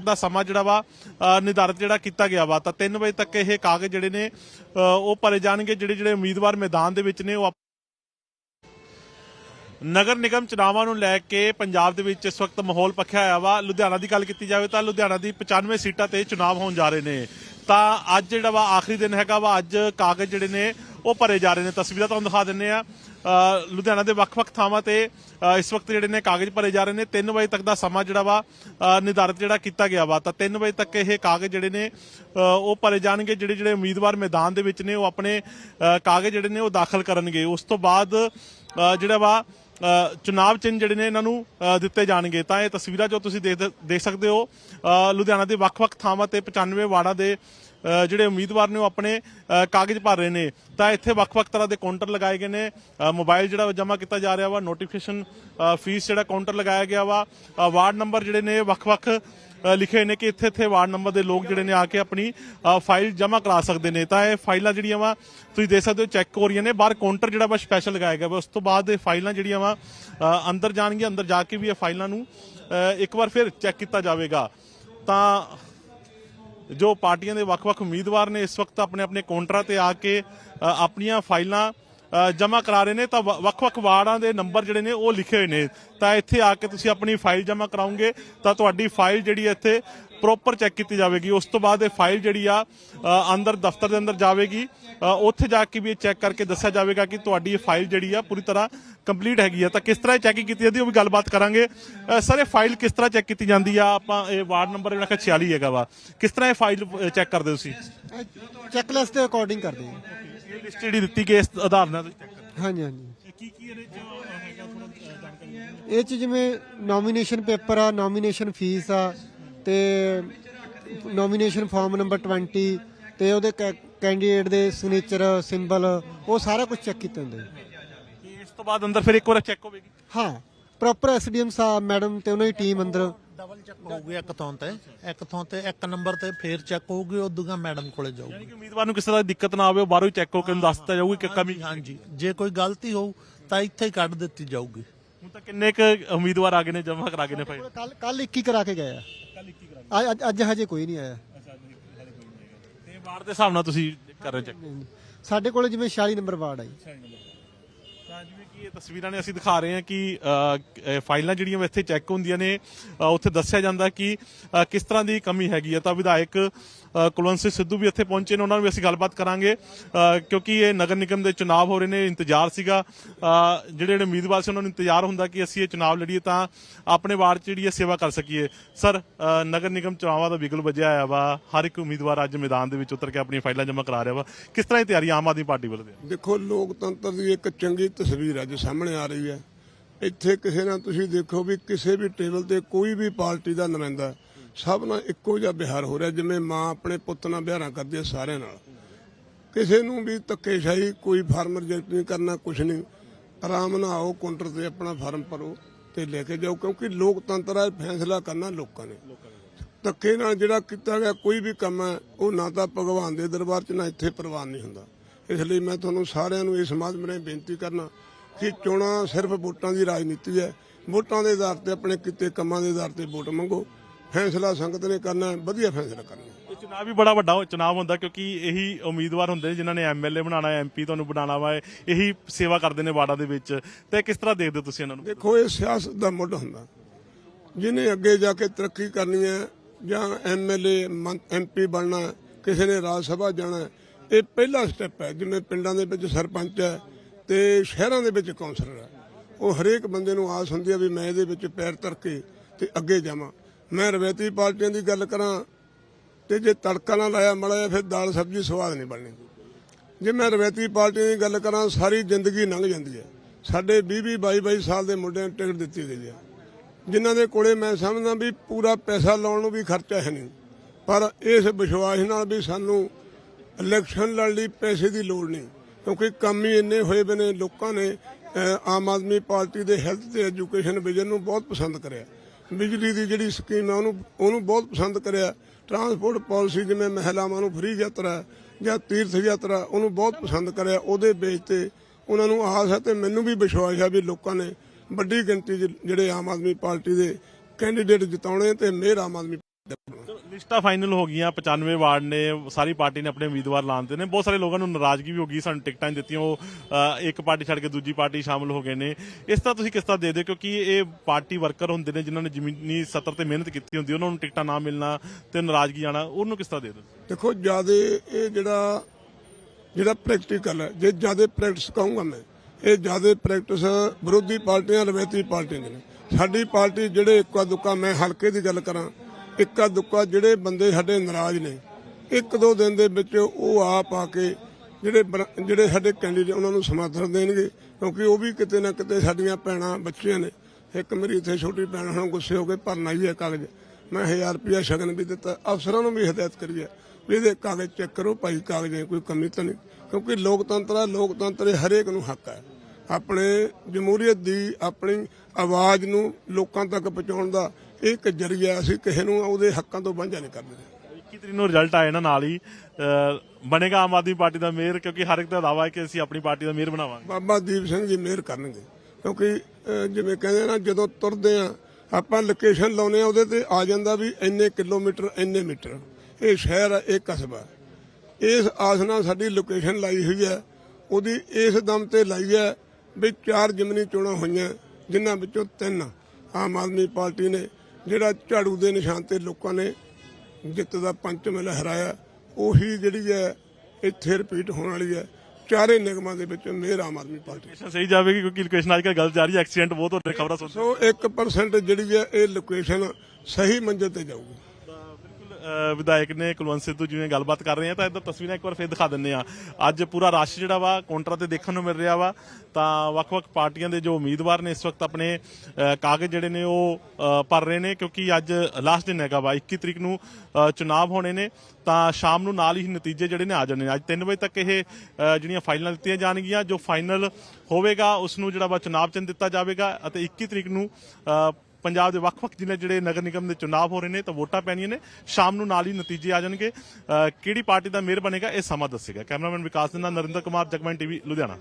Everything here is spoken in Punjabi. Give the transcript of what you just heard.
ਦਾ ਸਮਾਂ ਜਿਹੜਾ ਵਾ ਨਿਰਧਾਰਿਤ ਜਿਹੜਾ ਕੀਤਾ ਗਿਆ ਵਾ। ਤਾਂ 3 ਵਜੇ ਤੱਕ ਇਹ ਕਾਗਜ਼ ਜਿਹੜੇ ਨੇ ਉਹ ਭਰੇ ਜਾਣਗੇ। ਜਿਹੜੇ ਜਿਹੜੇ ਉਮੀਦਵਾਰ ਮੈਦਾਨ ਦੇ ਵਿੱਚ ਨੇ, ਉਹ ਨਗਰ ਨਿਗਮ ਚੁਣਾਵਾਂ ਨੂੰ ਲੈ ਕੇ ਪੰਜਾਬ ਦੇ ਵਿੱਚ ਇਸ ਵਕਤ ਮਾਹੌਲ ਪੱਖਿਆ ਹੋਇਆ ਵਾ। ਲੁਧਿਆਣਾ ਦੀ ਗੱਲ ਕੀਤੀ ਜਾਵੇ ਤਾਂ ਲੁਧਿਆਣਾ ਦੀ 95 ਸੀਟਾਂ ਤੇ ਚੁਣਾਵ ਹੋਣ ਜਾ ਰਹੇ ਨੇ। ਤਾਂ ਅੱਜ ਜਿਹੜਾ ਵਾ ਆਖਰੀ ਦਿਨ ਹੈਗਾ ਵਾ। ਅੱਜ ਕਾਗਜ਼ ਜਿਹੜੇ ਨੇ ਉਹ ਭਰੇ ਜਾ ਰਹੇ ਨੇ। ਤਸਵੀਰਾਂ ਤੁਹਾਨੂੰ ਦਿਖਾ ਦਿੰਨੇ ਆ ਲੁਧਿਆਣਾ ਦੇ ਵੱਖ-ਵੱਖ ਥਾਵਾਂ ਤੇ ਇਸ ਵਕਤ ਜਿਹੜੇ ਨੇ ਕਾਗਜ਼ ਭਰੇ ਜਾ ਰਹੇ ਨੇ। 3 ਵਜੇ ਤੱਕ ਦਾ ਸਮਾਂ ਜਿਹੜਾ ਵਾ ਨਿਰਧਾਰਿਤ ਜਿਹੜਾ ਕੀਤਾ ਗਿਆ ਵਾ। ਤਾਂ 3 ਵਜੇ ਤੱਕ ਇਹ ਕਾਗਜ਼ ਜਿਹੜੇ ਨੇ ਉਹ ਭਰੇ ਜਾਣਗੇ। ਜਿਹੜੇ ਜਿਹੜੇ ਉਮੀਦਵਾਰ ਮੈਦਾਨ ਦੇ ਵਿੱਚ ਨੇ, ਉਹ ਆਪਣੇ ਕਾਗਜ਼ ਜਿਹੜੇ ਨੇ, ਉਹ ਦਾਖਲ ਕਰਨਗੇ। ਉਸ ਤੋਂ ਬਾਅਦ ਜਿਹੜਾ ਵਾ ਚੁਣਾਵ ਚਿੰਨ੍ਹ ਜਿਹੜੇ ਨੇ, ਇਹਨਾਂ ਨੂੰ ਦਿੱਤੇ ਜਾਣਗੇ। ਤਾਂ ਇਹ ਤਸਵੀਰਾਂ ਜੋ ਤੁਸੀਂ ਦੇਖ ਸਕਦੇ ਹੋ। ਲੁਧਿਆਣਾ ਦੇ ਵੱਖ-ਵੱਖ ਥਾਵਾਂ ਤੇ 95 ਵਾਰਡਾਂ ਦੇ ਜਿਹੜੇ ਉਮੀਦਵਾਰ ਨੇ ਉਹ ਆਪਣੇ ਕਾਗਜ਼ ਭਰ ਰਹੇ ਨੇ। ਤਾਂ ਇੱਥੇ ਵੱਖ-ਵੱਖ ਤਰ੍ਹਾਂ ਦੇ ਕਾਊਂਟਰ ਲਗਾਏ ਗਏ ਨੇ। ਅ, ਮੋਬਾਈਲ ਜਿਹੜਾ ਜਮ੍ਹਾਂ ਕੀਤਾ ਜਾ ਰਿਹਾ ਵਾ ਨੋਟੀਫਿਕੇਸ਼ਨ ਫੀਸ ਜਿਹੜਾ ਕਾਊਂਟਰ ਲਗਾਇਆ ਗਿਆ ਵਾ ਵਾਰਡ ਨੰਬਰ ਜਿਹੜੇ ਨੇ ਵੱਖ-ਵੱਖ ਲਿਖੇ ਹੋਏ ਨੇ ਕਿ ਇੱਥੇ ਇੱਥੇ ਵਾਰਡ ਨੰਬਰ ਦੇ ਲੋਕ ਜਿਹੜੇ ਨੇ ਆ ਕੇ ਆਪਣੀ ਫਾਈਲ ਜਮ੍ਹਾਂ ਕਰਾ ਸਕਦੇ ਨੇ। ਤਾਂ ਇਹ ਫਾਈਲਾਂ ਜਿਹੜੀਆਂ ਵਾ ਤੁਸੀਂ ਦੇਖ ਸਕਦੇ ਹੋ ਚੈੱਕ ਹੋ ਰਹੀਆਂ ਨੇ। ਬਾਹਰ ਕਾਊਂਟਰ ਜਿਹੜਾ ਵਾ ਸਪੈਸ਼ਲ ਲਗਾਇਆ ਗਿਆ ਵਾ। ਉਸ ਤੋਂ ਬਾਅਦ ਇਹ ਫਾਈਲਾਂ ਜਿਹੜੀਆਂ ਵਾ ਅੰਦਰ ਜਾਣਗੀਆਂ ਅੰਦਰ ਜਾ ਕੇ ਵੀ ਇਹ ਫਾਈਲਾਂ ਨੂੰ ਇੱਕ ਵਾਰ ਫਿਰ ਚੈੱਕ ਕੀਤਾ ਜਾਵੇਗਾ। ਤਾਂ ਜੋ ਪਾਰਟੀਆਂ ਦੇ ਵੱਖ-ਵੱਖ ਉਮੀਦਵਾਰ ਨੇ ਇਸ ਵਕਤ ਆਪਣੇ ਆਪਣੇ ਕਾਊਂਟਰਾਂ ਤੇ ਆ ਕੇ ਆਪਣੀਆਂ ਫਾਈਲਾਂ ਜਮ੍ਹਾਂ ਕਰਾ ਰਹੇ ਨੇ ਤਾਂ ਵੱਖ-ਵੱਖ ਵਾਰਡਾਂ ਦੇ ਨੰਬਰ ਜਿਹੜੇ ਨੇ ਉਹ ਲਿਖੇ ਹੋਏ ਨੇ। ਤਾਂ ਇੱਥੇ ਆ ਕੇ ਤੁਸੀਂ ਆਪਣੀ ਫਾਈਲ ਜਮ੍ਹਾਂ ਕਰਾਉਂਗੇ ਤਾਂ ਤੁਹਾਡੀ ਫਾਈਲ ਜਿਹੜੀ ਹੈ ਇੱਥੇ ਪ੍ਰੋਪਰ ਚੈੱਕ ਕੀਤੀ ਜਾਵੇਗੀ। ਉਸ ਤੋਂ ਬਾਅਦ ਇਹ ਫਾਈਲ ਜਿਹੜੀ ਆ ਅੰਦਰ ਦਫ਼ਤਰ ਦੇ ਅੰਦਰ ਜਾਵੇਗੀ। ਉੱਥੇ ਜਾ ਕੇ ਵੀ ਇਹ ਚੈੱਕ ਕਰਕੇ ਦੱਸਿਆ ਜਾਵੇਗਾ ਕਿ ਤੁਹਾਡੀ ਇਹ ਫਾਈਲ ਜਿਹੜੀ ਆ ਪੂਰੀ ਤਰ੍ਹਾਂ ਕੰਪਲੀਟ ਹੈਗੀ ਆ। ਤਾਂ ਕਿਸ ਤਰ੍ਹਾਂ ਚੈਕਿੰਗ ਕੀਤੀ ਜਾਂਦੀ ਹੈ, ਉਹ ਵੀ ਗੱਲਬਾਤ ਕਰਾਂਗੇ। ਸਰ ਇਹ ਫਾਈਲ ਕਿਸ ਤਰ੍ਹਾਂ ਚੈੱਕ ਕੀਤੀ ਜਾਂਦੀ ਆ? ਆਪਾਂ ਇਹ ਵਾਰਡ ਨੰਬਰ ਜਿਹੜਾ ਕਿ 46 ਹੈਗਾ ਵਾ। ਕਿਸ ਤਰ੍ਹਾਂ ਇਹ ਫਾਈਲ ਚੈੱਕ ਕਰਦੇ ਹੋ ਤੁਸੀਂ? ਚੈੱਕਲਿਸਟ ਦੇ ਅਕੋਰਡਿੰਗ ਕਰਦੇ ਹਾਂ। ਇਹ ਲਿਸਟ ਜਿਹੜੀ ਦਿੱਤੀ ਗਈ ਇਸ ਆਧਾਰ ਨਾਲ ਤੁਸੀਂ ਹਾਂਜੀ ਹਾਂਜੀ ਕੀ ਕੀ ਇਹਦੇ ਚ ਹੈਗਾ ਥੋੜਾ ਜਾਣਕਾਰੀ ਦਿਓ। ਇਹ ਚ ਜਿਵੇਂ ਨੋਮੀਨੇਸ਼ਨ ਪੇਪਰ ਆ ਨੋਮੀਨੇਸ਼ਨ ਫੀਸ ਆ ਤੇ ਨੋਮੀਨੇਸ਼ਨ ਫਾਰਮ ਨੰਬਰ 20 ਤੇ ਉਹਦੇ ਕੈਂਡੀਡੇਟ ਦੇ ਸਿਗਨੇਚਰ ਸਿੰਬਲ ਉਹ ਸਾਰਾ ਕੁਝ ਚੈੱਕ ਕੀਤਾ ਹੁੰਦਾ ਜੀ। ਇਸ ਤੋਂ ਬਾਅਦ ਅੰਦਰ ਫਿਰ ਇੱਕ ਵਾਰ ਚੈੱਕ ਹੋਵੇਗੀ ਹਾਂ ਪ੍ਰੋਪਰ ਐਸਡੀਐਮ ਸਾਹਿਬ ਮੈਡਮ ਤੇ ਉਹਨਾਂ ਦੀ ਟੀਮ ਅੰਦਰ ਡਬਲ ਚੈੱਕ ਹੋਊਗੀ ਇੱਕ ਥਾਂ ਤੇ ਇੱਕ ਥਾਂ ਤੇ ਇੱਕ ਨੰਬਰ ਤੇ ਫੇਰ ਚੈੱਕ ਹੋਊਗੀ ਉਦੋਂ ਮੈਡਮ ਕੋਲੇ ਜਾਊਗੀ। ਯਾਨੀ ਕਿ ਉਮੀਦਵਾਰ ਨੂੰ ਕਿਸੇ ਤਰ੍ਹਾਂ ਦੀ ਦਿੱਕਤ ਨਾ ਆਵੇ ਉਹ ਬਾਹਰੋਂ ਚੈੱਕ ਹੋ ਕੇ ਉਹਨੂੰ ਦੱਸ ਦਿੱਤਾ ਜਾਊਗਾ ਕਿ ਕਮੀ ਹਾਂਜੀ ਜੇ ਕੋਈ ਗਲਤੀ ਹੋਊ ਤਾਂ ਇੱਥੇ ਹੀ ਕੱਢ ਦਿੱਤੀ ਜਾਊਗੀ। ਹੁਣ ਤਾਂ ਕਿੰਨੇ ਕੁ ਉਮੀਦਵਾਰ ਆ ਗਏ ਨੇ ਜਮ੍ਹਾਂ ਕਰਾ ਗਏ ਨੇ ਫਾਈਲ ਕੱਲ ਕੱਲ 21 ਕਰਾ ਕੇ ਗਏ ਆ। ਅੱਜ- ਅੱਜ ਅੱਜ ਹਜੇ ਕੋਈ ਨਹੀਂ ਆਇਆ। ਤੇ ਵਾਰਡ ਦੇ ਹਿਸਾਬ ਨਾਲ ਤੁਸੀਂ ਕਰ ਰਹੇ ਚੈੱਕ ਸਾਡੇ ਕੋਲ ਜਿਵੇਂ 46 ਨੰਬਰ ਵਾਰਡ ਆ ਜੀ। ਤਾਂ ਜਿਵੇਂ ਕਿ ਇਹ ਤਸਵੀਰਾਂ ਨੇ ਅਸੀਂ ਦਿਖਾ ਰਹੇ ਹਾਂ ਕਿ ਅ, ਫਾਈਲਾਂ ਜਿਹੜੀਆਂ ਇੱਥੇ ਚੈੱਕ ਹੁੰਦੀਆਂ ਨੇ ਅ, ਉੱਥੇ ਦੱਸਿਆ ਜਾਂਦਾ ਕਿ ਅ, ਕਿਸ ਤਰ੍ਹਾਂ ਦੀ ਕਮੀ ਹੈਗੀ ਹੈ। ਤਾਂ ਵਿਧਾਇਕ ਅ, ਕੁਲਵੰਤ ਸਿੰਘ ਸਿੱਧੂ ਵੀ ਇੱਥੇ ਪਹੁੰਚੇ ਨੇ ਉਹਨਾਂ ਨੂੰ ਵੀ ਅਸੀਂ ਗੱਲਬਾਤ ਕਰਾਂਗੇ ਅ, ਕਿਉਂਕਿ ਇਹ ਨਗਰ ਨਿਗਮ ਦੇ ਚੁਣਾਵ ਹੋ ਰਹੇ ਨੇ ਇੰਤਜ਼ਾਰ ਸੀਗਾ। ਅ, ਜਿਹੜੇ ਜਿਹੜੇ ਉਮੀਦਵਾਰ ਸੀ ਉਹਨਾਂ ਨੂੰ ਇੰਤਜ਼ਾਰ ਹੁੰਦਾ ਕਿ ਅਸੀਂ ਇਹ ਚੁਣਾਵ ਲੜੀਏ ਤਾਂ ਆਪਣੇ ਵਾਰਡ 'ਚ ਜਿਹੜੀ ਹੈ ਸੇਵਾ ਕਰ ਸਕੀਏ। ਸਰ ਅ, ਨਗਰ ਨਿਗਮ ਚੁਣਾਵਾਂ ਦਾ ਵਿਗਲ ਵੱਜਿਆ ਹੋਇਆ ਵਾ। ਹਰ ਇੱਕ ਉਮੀਦਵਾਰ ਅੱਜ ਮੈਦਾਨ ਦੇ ਵਿੱਚ ਉਤਰ ਕੇ ਆਪਣੀਆਂ ਫਾਈਲਾਂ ਜਮ੍ਹਾਂ ਕਰਾ ਰਿਹਾ ਵਾ। ਕਿਸ ਤਰ੍ਹਾਂ ਦੀ ਤਿਆਰੀ ਆਮ ਆਦਮੀ ਪਾਰਟੀ ਵੱਲੋਂ ਦੀ ਦੇਖੋ ਲੋਕਤੰਤਰ ਦੀ ਇੱਕ ਚੰਗੀ ਤਸਵੀਰ ਅੱਜ ਸਾਹਮਣੇ ਆ ਰਹੀ ਹੈ। ਇੱਥੇ ਕਿਸੇ ਨਾਲ ਤੁਸੀਂ ਦੇਖੋ ਵੀ ਕਿਸੇ ਵੀ ਟੇਬਲ ਤੇ ਕੋਈ ਵੀ ਪਾਰਟੀ ਦਾ ਨੁਮਾਇੰਦਾ ਸਭ ਨਾਲ ਇੱਕੋ ਜਿਹਾ ਵਿਹਾਰ ਹੋ ਰਿਹਾ ਜਿਵੇਂ ਮਾਂ ਆਪਣੇ ਪੁੱਤ ਨਾਲ ਵਿਹਾਰਾਂ ਕਰਦੀ ਹੈ ਸਾਰਿਆਂ ਨਾਲ। ਕਿਸੇ ਨੂੰ ਵੀ ਧੱਕੇਸ਼ਾਹੀ, ਕੋਈ ਫਾਰਮ ਰਿਜੈਕਟ ਨਹੀਂ ਕਰਨਾ ਕੁਝ ਨਹੀਂ। ਆਰਾਮ ਨਾਲ ਆਓ, ਕਾਊਂਟਰ ਤੇ ਆਪਣਾ ਫਾਰਮ ਭਰੋ ਤੇ ਲੈ ਕੇ ਜਾਓ ਕਿਉਂਕਿ ਲੋਕਤੰਤਰ ਹੈ ਫੈਸਲਾ ਕਰਨਾ ਲੋਕਾਂ ਨੇ। ਧੱਕੇ ਨਾਲ ਜਿਹੜਾ ਕੀਤਾ ਗਿਆ ਕੋਈ ਵੀ ਕੰਮ ਹੈ, ਉਹ ਨਾ ਤਾਂ ਭਗਵਾਨ ਦੇ ਦਰਬਾਰ 'ਚ ਨਾ ਇੱਥੇ ਪ੍ਰਵਾਨ ਨਹੀਂ ਹੁੰਦਾ। ਇਸ ਲਈ ਮੈਂ ਤੁਹਾਨੂੰ ਸਾਰਿਆਂ ਨੂੰ ਇਸ ਮਾਧਿਅਮ ਰਾਹੀਂ ਬੇਨਤੀ ਕਰਨਾ ਕਿ ਚੋਣਾਂ ਸਿਰਫ ਵੋਟਾਂ ਦੀ ਰਾਜਨੀਤੀ ਹੈ। ਵੋਟਾਂ ਦੇ ਆਧਾਰ ਤੇ ਆਪਣੇ ਕੀਤੇ ਕੰਮਾਂ ਦੇ ਆਧਾਰ ਤੇ ਵੋਟ ਮੰਗੋ। ਫੈਸਲਾ ਸੰਗਤ ਨੇ ਕਰਨਾ ਵਧੀਆ ਫੈਸਲਾ ਕਰਨਾ ਇਹ ਚੁਣਾਵ ਵੀ ਬੜਾ ਵੱਡਾ ਚੁਣਾਵ ਹੁੰਦਾ ਕਿਉਂਕਿ ਇਹੀ ਉਮੀਦਵਾਰ ਹੁੰਦੇ ਨੇ ਜਿਨ੍ਹਾਂ ਨੇ ਐਮਐਲਏ ਬਣਾਉਣਾ ਹੈ ਐਮਪੀ ਤੁਹਾਨੂੰ ਬਣਾਉਣਾ ਵਾ ਇਹੀ ਸੇਵਾ ਕਰਦੇ ਨੇ ਵਾਰਡਾਂ ਦੇ ਵਿੱਚ। ਤੇ ਕਿਸ ਤਰ੍ਹਾਂ ਦੇਖਦੇ ਹੋ ਤੁਸੀਂ ਇਹਨਾਂ ਨੂੰ? ਦੇਖੋ ਇਹ ਸਿਆਸਤ ਦਾ ਮੁੱਢ ਹੁੰਦਾ। ਜਿਹਨੇ ਅੱਗੇ ਜਾ ਕੇ ਤਰੱਕੀ ਕਰਨੀ ਹੈ ਜਾਂ ਐਮਐਲਏ ਐਮਪੀ ਬਣਨਾ ਕਿਸੇ ਨੇ ਰਾਜ ਸਭਾ ਜਾਣਾ ਇਹ ਪਹਿਲਾ ਸਟੈਪ ਹੈ, ਜਿਵੇਂ ਪਿੰਡਾਂ ਦੇ ਵਿੱਚ ਸਰਪੰਚ ਹੈ ਤੇ ਸ਼ਹਿਰਾਂ ਦੇ ਵਿੱਚ ਕੌਂਸਲਰ ਹੈ। ਉਹ ਹਰੇਕ ਬੰਦੇ ਨੂੰ ਆਸ ਹੁੰਦੀ ਹੈ ਵੀ ਮੈਂ ਇਹਦੇ ਵਿੱਚ ਪੈਰ ਧਰ ਕੇ ਤੇ ਅੱਗੇ ਜਾਵਾਂ। ਮੈਂ ਰਵਾਇਤੀ ਪਾਰਟੀਆਂ ਦੀ ਗੱਲ ਕਰਾਂ ਤੇ ਜੇ ਤੜਕਾ ਨਾ ਲਾਇਆ, ਮੜਾ ਫਿਰ ਦਾਲ ਸਬਜ਼ੀ ਸਵਾਦ ਨਹੀਂ ਬਣਨੀ। ਜੇ ਮੈਂ ਰਵਾਇਤੀ ਪਾਰਟੀਆਂ ਦੀ ਗੱਲ ਕਰਾਂ, ਸਾਰੀ ਜ਼ਿੰਦਗੀ ਲੰਘ ਜਾਂਦੀ ਹੈ। ਸਾਡੇ 20 20 22 22 ਸਾਲ ਦੇ ਮੁੰਡਿਆਂ ਨੂੰ ਟਿਕਟ ਦਿੱਤੀ ਗਈ ਹੈ। ਜਿਨ੍ਹਾਂ ਦੇ ਕੋਲੇ ਮੈਂ ਸਮਝਦਾ ਵੀ ਪੂਰਾ ਪੈਸਾ ਲਾਉਣ ਨੂੰ ਵੀ ਖਰਚਾ ਹੈ ਨਹੀਂ। ਪਰ ਇਸ ਵਿਸ਼ਵਾਸ ਨਾਲ ਵੀ ਸਾਨੂੰ ਇਲੈਕਸ਼ਨ ਲੜਨ ਲਈ ਪੈਸੇ ਦੀ ਲੋੜ ਨਹੀਂ, ਕਿਉਂਕਿ ਕੰਮ ਹੀ ਇੰਨੇ ਹੋਏ ਬਨੇ ਨੇ, ਲੋਕਾਂ ਨੇ ਆਮ ਆਦਮੀ ਪਾਰਟੀ ਦੇ ਹੈਲਥ ਤੇ ਐਜੂਕੇਸ਼ਨ ਵਿਜ਼ਨ ਨੂੰ ਬਹੁਤ ਪਸੰਦ ਕਰਿਆ। ਬਿਜਲੀ ਦੀ ਜਿਹੜੀ ਸਕੀਮ ਹੈ ਉਹਨੂੰ ਉਹਨੂੰ ਬਹੁਤ ਪਸੰਦ ਕਰਿਆ। ਟਰਾਂਸਪੋਰਟ ਪਾਲਿਸੀ ਜਿਵੇਂ ਮਹਿਲਾਵਾਂ ਨੂੰ ਫ੍ਰੀ ਯਾਤਰਾ ਜਾਂ ਤੀਰਥ ਯਾਤਰਾ, ਉਹਨੂੰ ਬਹੁਤ ਪਸੰਦ ਕਰਿਆ। ਉਹਦੇ ਬੇਸ ਤੇ ਉਹਨਾਂ ਨੂੰ ਆਸ ਹੈ ਤੇ ਮੈਨੂੰ ਵੀ ਵਿਸ਼ਵਾਸ ਹੈ ਵੀ ਲੋਕਾਂ ਨੇ ਵੱਡੀ ਗਿਣਤੀ 'ਚ ਜਿਹੜੇ ਆਮ ਆਦਮੀ ਪਾਰਟੀ ਦੇ ਕੈਂਡੀਡੇਟ ਜਿਤਾਉਣੇ ਤੇ ਮੇਰ ਆਮ ਆਦਮੀ ਲਿਸਟਾਂ ਫਾਈਨਲ ਹੋ ਗਈਆਂ 95 ਵਾਰਡ ਨੇ, ਸਾਰੀ ਪਾਰਟੀ ਨੇ ਆਪਣੇ ਉਮੀਦਵਾਰ ਲਾਉਂਦੇ ਨੇ। ਬਹੁਤ ਸਾਰੇ ਲੋਕਾਂ ਨੂੰ ਨਾਰਾਜ਼ਗੀ ਵੀ ਹੋ ਗਈ, ਸਾਨੂੰ ਟਿਕਟਾਂ ਦਿੱਤੀਆਂ, ਉਹ ਇੱਕ ਪਾਰਟੀ ਛੱਡ ਕੇ ਦੂਜੀ ਪਾਰਟੀ ਸ਼ਾਮਲ ਹੋ ਗਏ ਨੇ। ਇਸ ਤਰ੍ਹਾਂ ਤੁਸੀਂ ਕਿਸ ਤਰ੍ਹਾਂ ਦੇ ਦਿਓ ਕਿਉਂਕਿ ਇਹ ਪਾਰਟੀ ਵਰਕਰ ਹੁੰਦੇ ਨੇ, ਜਿਨ੍ਹਾਂ ਨੇ ਜ਼ਮੀਨੀ ਸੱਤਰ ਤੇ ਮਿਹਨਤ ਕੀਤੀ ਹੁੰਦੀ ਉਹਨਾਂ ਨੂੰ ਟਿਕਟਾਂ ਨਾ ਮਿਲਣਾ ਤੇ ਨਾਰਾਜ਼ਗੀ ਆਣਾ ਉਹਨੂੰ ਕਿਸ ਤਰ੍ਹਾਂ ਦੇ ਦਿਓ ਦੇਖੋ, ਜਿਆਦੇ ਇਹ ਜਿਹੜਾ ਜਿਹੜਾ ਪ੍ਰੈਕਟੀਕਲ ਹੈ, ਜੇ ਜਿਆਦੇ ਪ੍ਰੈਕਟਿਸ ਕਹੂੰਗਾ ਮੈਂ, ਇਹ ਜ਼ਿਆਦਾ ਪ੍ਰੈਕਟਿਸ ਵਿਰੋਧੀ ਪਾਰਟੀਆਂ ਰਵੈਤੀ ਪਾਰਟੀਆਂ ਦੇ ਨੇ। ਸਾਡੀ ਪਾਰਟੀ ਜਿਹੜੇ ਇੱਕਾ ਦੁੱਕਾ ਮੈਂ ਹਲਕੇ ਦੀ ਗੱਲ ਕਰਾਂ ਇੱਕਾ ਦੁੱਕਾ ਜਿਹੜੇ ਬੰਦੇ ਸਾਡੇ ਨਾਰਾਜ਼ ਨੇ, ਇੱਕ ਦੋ ਦਿਨ ਦੇ ਵਿੱਚ ਉਹ ਆਪ ਆ ਕੇ ਜਿਹੜੇ ਬਣ- ਜਿਹੜੇ ਸਾਡੇ ਕੈਂਡੀਡੇਟ ਉਹਨਾਂ ਨੂੰ ਸਮਰਥਨ ਦੇਣਗੇ, ਕਿਉਂਕਿ ਉਹ ਵੀ ਕਿਤੇ ਨਾ ਕਿਤੇ ਸਾਡੀਆਂ ਭੈਣਾਂ, ਬੱਚੀਆਂ ਨੇ। ਇੱਕ ਮੇਰੀ ਇੱਥੇ ਛੋਟੀ ਭੈਣ ਹੁਣ ਗੁੱਸੇ ਹੋ ਕੇ ਭਰਨਾ ਹੀ ਹੈ ਕਾਗਜ਼ ਮੈਂ 1000 ਰੁਪਇਆ ਸ਼ਗਨ ਵੀ ਦਿੱਤਾ, ਅਫਸਰਾਂ ਨੂੰ ਵੀ ਹਦਾਇਤ ਕਰੀ ਹੈ ਵੀ ਇਹਦੇ ਕਾਗਜ਼ ਚੈੱਕ ਕਰੋ ਭਾਈ ਕਾਗਜ਼ਾਂ 'ਚ ਕੋਈ ਕਮੀ ਤਾਂ ਨਹੀਂ। ਕਿਉਂਕਿ ਲੋਕਤੰਤਰ ਆ, ਲੋਕਤੰਤਰ ਇਹ ਹਰੇਕ ਨੂੰ ਹੱਕ ਹੈ। ਆਪਣੇ ਜਮਹੂਰੀਅਤ ਦੀ ਆਪਣੀ ਆਵਾਜ਼ ਨੂੰ ਲੋਕਾਂ ਤੱਕ ਪਹੁੰਚਾਉਣ ਦਾ ਇਹ ਇੱਕ ਜਰੀਆ ਅਸੀਂ ਕਿਸੇ ਨੂੰ ਉਹਦੇ ਹੱਕਾਂ ਤੋਂ ਵਾਂਝਾ ਨਹੀਂ ਕਰਦੇ। 21 ਤਰੀਕ ਨੂੰ ਰਿਜ਼ਲਟ ਆਏ ਨਾ ਨਾਲ ਹੀ ਬਣੇਗਾ ਆਮ ਆਦਮੀ ਪਾਰਟੀ ਦਾ ਮੇਅਰ ਕਿਉਂਕਿ ਹਰ ਇੱਕ ਦਾ ਦਾਵਾ ਹੈ ਕਿ ਅਸੀਂ ਆਪਣੀ ਪਾਰਟੀ ਦਾ ਮੇਅਰ ਬਣਾਵਾਂਗੇ। ਬਾਬਾ ਦੀਪ ਸਿੰਘ ਜੀ ਮਿਹਰ ਕਰਨਗੇ ਕਿਉਂਕਿ ਜਿਵੇਂ ਕਹਿੰਦੇ ਨਾ ਜਦੋਂ ਤੁਰਦੇ ਆ ਆਪਾਂ ਲੋਕੇਸ਼ਨ ਲਾਉਨੇ ਆ ਉਹਦੇ ਤੇ ਆ ਜਾਂਦਾ ਵੀ ਇੰਨੇ ਕਿਲੋਮੀਟਰ ਇੰਨੇ ਮੀਟਰ। ਇਹ ਸ਼ਹਿਰ ਹੈ ਇਹ ਕਸਬਾ। ਇਸ ਆਸ ਨਾਲ ਸਾਡੀ ਲੋਕੇਸ਼ਨ ਲਾਈ ਹੋਈ ਹੈ ਉਹਦੀ ਇਸ ਦਮ ਤੇ ਲਾਈ ਹੈ ਵੀ ਚਾਰ ਜਿਮਨੀ ਚੋਣਾਂ ਹੋਈਆਂ ਜਿਨ੍ਹਾਂ ਵਿੱਚੋਂ ਤਿੰਨ ਆਮ ਆਦਮੀ ਪਾਰਟੀ ਨੇ ਜਿਹੜਾ ਝਾੜੂ ਦੇ ਨਿਸ਼ਾਨ ਤੇ ਲੋਕਾਂ ਨੇ ਜਿੱਤ ਦਾ ਪੰਚਮ ਲਹਿਰਾਇਆ ਉਹੀ ਜਿਹੜੀ ਹੈ ਇੱਥੇ ਰਿਪੀਟ ਹੋਣ ਵਾਲੀ ਹੈ। ਚਾਰੇ ਨਿਗਮਾਂ ਦੇ ਵਿੱਚ ਮੇਰ ਆਮ ਆਦਮੀ ਪਾਰਟੀ। ਲੋਕੇਸ਼ਨ ਸਹੀ ਜਾਵੇਗੀ ਕਿਉਂਕਿ ਲੋਕੇਸ਼ਨ ਅੱਜ ਕੱਲ੍ਹ ਗੱਲ ਜਾ ਰਹੀ ਹੈ ਐਕਸੀਡੈਂਟ ਬਹੁਤ ਹੋ ਰਹੇ ਖਬਰਾਂ ਸੁਣ ਸੋ 1% ਜਿਹੜੀ ਹੈ ਇਹ ਲੋਕੇਸ਼ਨ ਸਹੀ ਮੰਜ਼ਿਲ ਤੇ ਜਾਊਗੀ। ਵਿਧਾਇਕ ਨੇ ਕੁਲਵੰਤ ਸਿੱਧੂ ਜਿਵੇਂ ਗੱਲਬਾਤ ਕਰ ਰਹੇ ਆ ਤਾਂ ਇਹਦਾ ਤਸਵੀਰਾਂ ਇੱਕ ਵਾਰ ਫੇਰ ਦਿਖਾ ਦਿੰਨੇ ਆ ਅੱਜ ਪੂਰਾ ਰਸ਼ ਜਿਹੜਾ ਵਾ ਕਾਊਂਟਰਾਂ ਤੇ ਦੇਖਣ ਨੂੰ ਮਿਲ ਰਿਹਾ ਵਾ। ਤਾਂ ਵੱਖ-ਵੱਖ ਪਾਰਟੀਆਂ ਦੇ ਜੋ ਉਮੀਦਵਾਰ ਨੇ ਇਸ ਵਕਤ ਆਪਣੇ ਕਾਗਜ਼ ਜਿਹੜੇ ਨੇ ਉਹ ਭਰ ਰਹੇ ਨੇ ਕਿਉਂਕਿ ਅੱਜ ਲਾਸਟ ਦਿਨ ਹੈਗਾ ਵਾ 21 ਤਰੀਕ ਨੂੰ ਅ, ਚੁਣਾਵ ਹੋਣੇ ਨੇ। ਤਾਂ ਸ਼ਾਮ ਨੂੰ ਨਾਲ ਹੀ ਨਤੀਜੇ ਜਿਹੜੇ ਨੇ ਆ ਜਾਣੇ ਨੇ। ਅੱਜ 3 ਵਜੇ ਤੱਕ ਇਹ ਜਿਹੜੀਆਂ ਫਾਈਨਲਾਂ ਦਿੱਤੀਆਂ ਜਾਣਗੀਆਂ ਜੋ ਫਾਈਨਲ ਹੋਵੇਗਾ ਉਸ ਨੂੰ ਜਿਹੜਾ ਵਾ ਚੁਣਾਵ ਚਿੰਨ੍ਹ ਦਿੱਤਾ ਜਾਵੇਗਾ ਅਤੇ 21 ਤਰੀਕ ਨੂੰ ਪੰਜਾਬ ਦੇ ਵੱਖ-ਵੱਖ ਜ਼ਿਲ੍ਹੇ ਜਿਹੜੇ ਨਗਰ ਨਿਗਮ ਦੇ ਚੁਣਾਵ ਹੋ ਰਹੇ ਨੇ ਤਾਂ ਵੋਟਾਂ ਪੈਣੀਆਂ ਨੇ। ਸ਼ਾਮ ਨੂੰ ਨਾਲ ਹੀ ਨਤੀਜੇ ਆ ਜਾਣਗੇ। ਕਿਹੜੀ ਪਾਰਟੀ ਦਾ ਮੇਅਰ ਬਣੇਗਾ ਇਹ ਸਮਾਂ ਦੱਸੇਗਾ। ਕੈਮਰਾਮੈਨ ਵਿਕਾਸ ਦੇ ਨਾਲ ਨਰਿੰਦਰ ਕੁਮਾਰ, ਜਗਮਨ ਟੀਵੀ, ਲੁਧਿਆਣਾ।